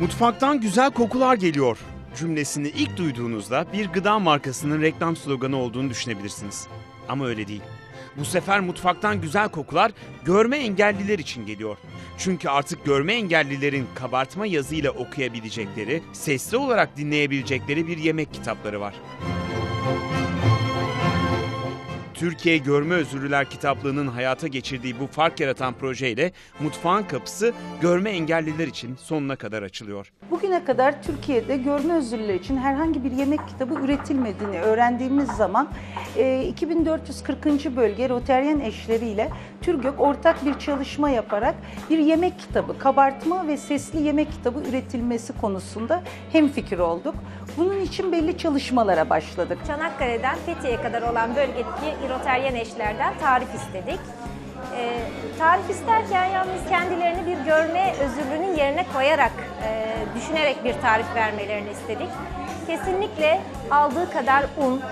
Mutfaktan güzel kokular geliyor cümlesini ilk duyduğunuzda bir gıda markasının reklam sloganı olduğunu düşünebilirsiniz. Ama öyle değil. Bu sefer mutfaktan güzel kokular görme engelliler için geliyor. Çünkü artık görme engellilerin kabartma yazıyla okuyabilecekleri, sesli olarak dinleyebilecekleri bir yemek kitapları var. Türkiye Görme Özürlüler Kitaplığı'nın hayata geçirdiği bu fark yaratan projeyle mutfağın kapısı görme engelliler için sonuna kadar açılıyor. Bugüne kadar Türkiye'de görme özürlüler için herhangi bir yemek kitabı üretilmediğini öğrendiğimiz zaman e, 2440. bölge Roteryen eşleriyle TÜRGÖK ortak bir çalışma yaparak bir yemek kitabı, kabartma ve sesli yemek kitabı üretilmesi konusunda hemfikir olduk. Bunun için belli çalışmalara başladık. Çanakkale'den Fethiye'ye kadar olan bölgedeki İroteryen eşlerden tarif istedik. Ee, tarif isterken yalnız kendilerini bir görme özürlünün yerine koyarak, e, düşünerek bir tarif vermelerini istedik. Kesinlikle aldığı kadar un, e,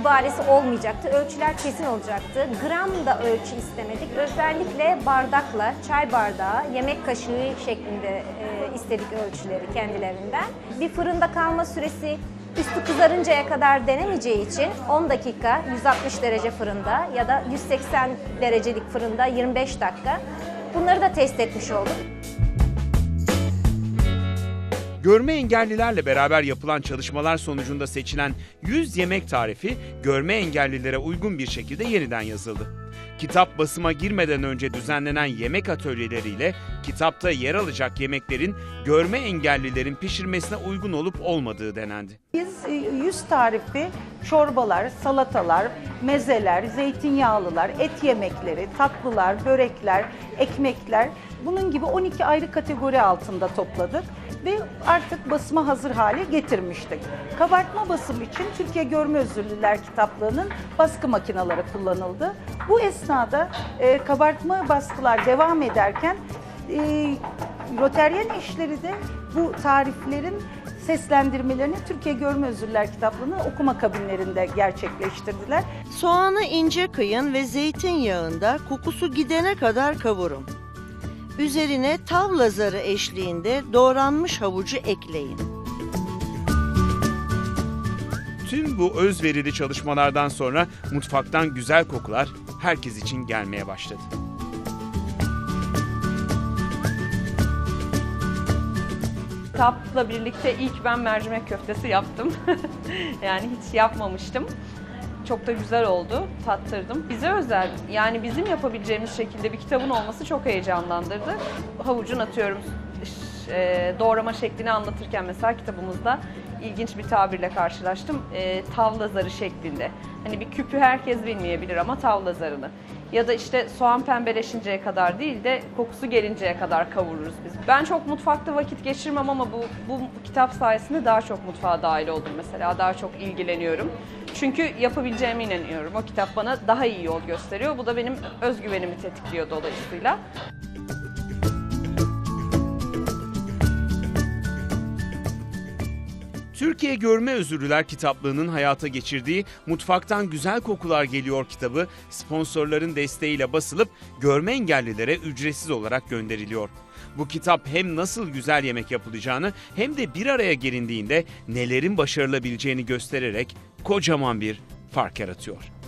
ibaresi olmayacaktı. Ölçüler kesin olacaktı. Gram da ölçü istemedik. Özellikle bardakla, çay bardağı, yemek kaşığı şeklinde e, istedik ölçüleri kendilerinden. Bir fırında kalma süresi üstü kızarıncaya kadar denemeyeceği için 10 dakika 160 derece fırında ya da 180 derecelik fırında 25 dakika. Bunları da test etmiş olduk. Görme engellilerle beraber yapılan çalışmalar sonucunda seçilen 100 yemek tarifi görme engellilere uygun bir şekilde yeniden yazıldı. Kitap basıma girmeden önce düzenlenen yemek atölyeleriyle kitapta yer alacak yemeklerin görme engellilerin pişirmesine uygun olup olmadığı denendi. Biz e, 100 tarifi çorbalar, salatalar, mezeler, zeytinyağlılar, et yemekleri, tatlılar, börekler, ekmekler bunun gibi 12 ayrı kategori altında topladık ve artık basıma hazır hale getirmiştik. Kabartma basım için Türkiye Görme Özürlüler Kitaplığı'nın baskı makineleri kullanıldı. Bu esnada e, kabartma baskılar devam ederken e, Roteryen eşleri de bu tariflerin seslendirmelerini Türkiye Görme Özürler Kitaplığı'nın okuma kabinlerinde gerçekleştirdiler. Soğanı ince kıyın ve zeytinyağında kokusu gidene kadar kavurun. Üzerine tavla zarı eşliğinde doğranmış havucu ekleyin. Tüm bu özverili çalışmalardan sonra mutfaktan güzel kokular herkes için gelmeye başladı. Kitapla birlikte ilk ben mercimek köftesi yaptım. yani hiç yapmamıştım. Çok da güzel oldu, tattırdım. Bize özel, yani bizim yapabileceğimiz şekilde bir kitabın olması çok heyecanlandırdı. Havucun atıyorum e, doğrama şeklini anlatırken mesela kitabımızda ilginç bir tabirle karşılaştım. E, tavla zarı şeklinde. Hani bir küpü herkes bilmeyebilir ama tavla zarını. Ya da işte soğan pembeleşinceye kadar değil de kokusu gelinceye kadar kavururuz biz. Ben çok mutfakta vakit geçirmem ama bu, bu kitap sayesinde daha çok mutfağa dahil oldum mesela. Daha çok ilgileniyorum. Çünkü yapabileceğime inanıyorum. O kitap bana daha iyi yol gösteriyor. Bu da benim özgüvenimi tetikliyor dolayısıyla. Türkiye Görme Özürlüler Kitaplığı'nın hayata geçirdiği Mutfaktan Güzel Kokular Geliyor kitabı sponsorların desteğiyle basılıp görme engellilere ücretsiz olarak gönderiliyor. Bu kitap hem nasıl güzel yemek yapılacağını hem de bir araya gelindiğinde nelerin başarılabileceğini göstererek kocaman bir fark yaratıyor.